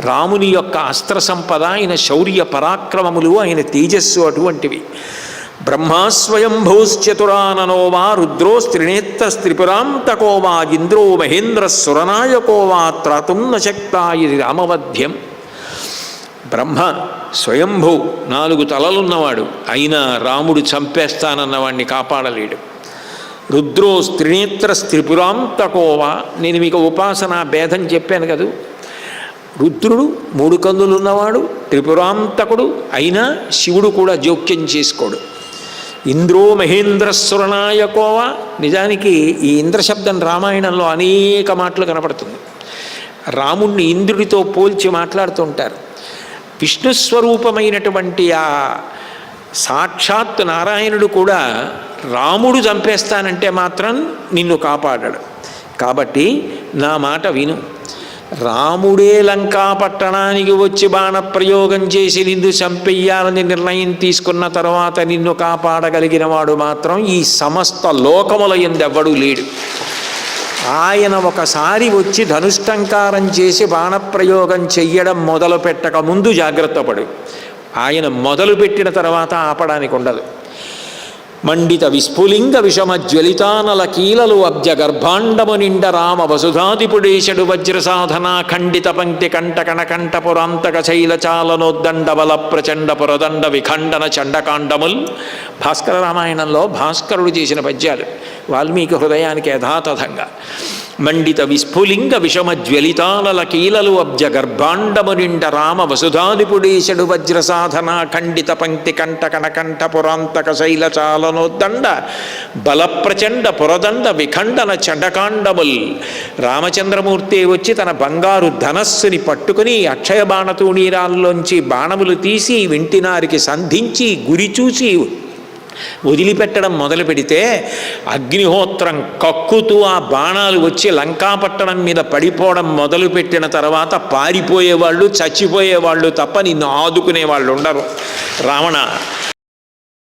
రాముని యొక్క అస్త్ర సంపద ఆయన శౌర్య పరాక్రమములు ఆయన తేజస్సు అటువంటివి. బ్రహ్మాస్వయంభూశ్చతురాననో వా రుద్రోస్త్రినేత్రస్త్రిపురాంతకో వా ఇంద్రో మహేంద్ర సురనాయకో వా త్రాతుం నశక్త ఇది రామవధ్యం. బ్రహ్మ స్వయంభూ నాలుగు తలలున్నవాడు. అయినా రాముడు చంపేస్తానన్నవాడిని కాపాడలేడు. రుద్రో స్త్రినేత్ర స్త్రిపురాంతకోవా నేను మీకు ఉపాసనా భేదం చెప్పాను కదా. రుద్రుడు మూడు కన్నులు ఉన్నవాడు త్రిపురాంతకుడు అయినా శివుడు కూడా జోక్యం చేసుకోడు. ఇంద్రో మహేంద్రస్వరనాయకోవా నిజానికి ఈ ఇంద్రశబ్దం రామాయణంలో అనేక మాటలు కనపడుతుంది. రాముణ్ణి ఇంద్రుడితో పోల్చి మాట్లాడుతుంటారు విష్ణుస్వరూపమైనటువంటి ఆ సాక్షాత్ నారాయణుడు కూడా రాముడు చంపేస్తానంటే మాత్రం నిన్ను కాపాడాడు. కాబట్టి నా మాట విను. రాముడే లంకా పట్టణానికి వచ్చి బాణప్రయోగం చేసి నిన్ను చంపెయ్యాలని నిర్ణయం తీసుకున్న తర్వాత నిన్ను కాపాడగలిగిన వాడు మాత్రం ఈ సమస్త లోకముల ఎందెవ్వడూ లేడు. ఆయన ఒకసారి వచ్చి ధనుష్టంకారం చేసి బాణప్రయోగం చెయ్యడం మొదలు పెట్టక ముందు జాగ్రత్త పడు ఆయన మొదలుపెట్టిన తర్వాత ఆపడానికి ఉండదు. మండిత విస్ఫులింగ విషమ జ్వలితానల కీలలు అబ్జ గర్భాండము నిండ రామ వసుధాదిపుడేశడు వజ్ర సాధన ఖండిత పంక్తి కంట కణకంఠ పురాంతక శైల చాలనోద్దండ బల ప్రచండ పురదండ విఖండన చండకాండముల్. భాస్కర రామాయణంలో భాస్కరుడు చేసిన పద్యాలు వాల్మీకి హృదయానికి యథాతథంగా. మండిత విస్ఫులింగ విషమ జ్వలితాలల కీలలు అబ్జ గర్భాండము నిండ రామ వసుధాదిపుడేశడు వజ్ర సాధన ఖండిత పంక్తి కంట కణకంఠ పురాంతక శైల చాలనోద్దండ బలప్రచండ పురదండ విఖండన చండకాండముల్. రామచంద్రమూర్తి వచ్చి తన బంగారు ధనస్సుని పట్టుకుని అక్షయ బాణతూణీరాల్లోంచి బాణములు తీసి వింటినారికి సంధించి గురి చూసి వదిలిపెట్టడం మొదలు పెడితే అగ్నిహోత్రం కక్కుతూ ఆ బాణాలు వచ్చి లంకాపట్టణం మీద పడిపోవడం మొదలుపెట్టిన తర్వాత పారిపోయేవాళ్ళు చచ్చిపోయేవాళ్ళు తప్ప నిన్ను ఆదుకునే వాళ్ళు ఉండరు. రావణ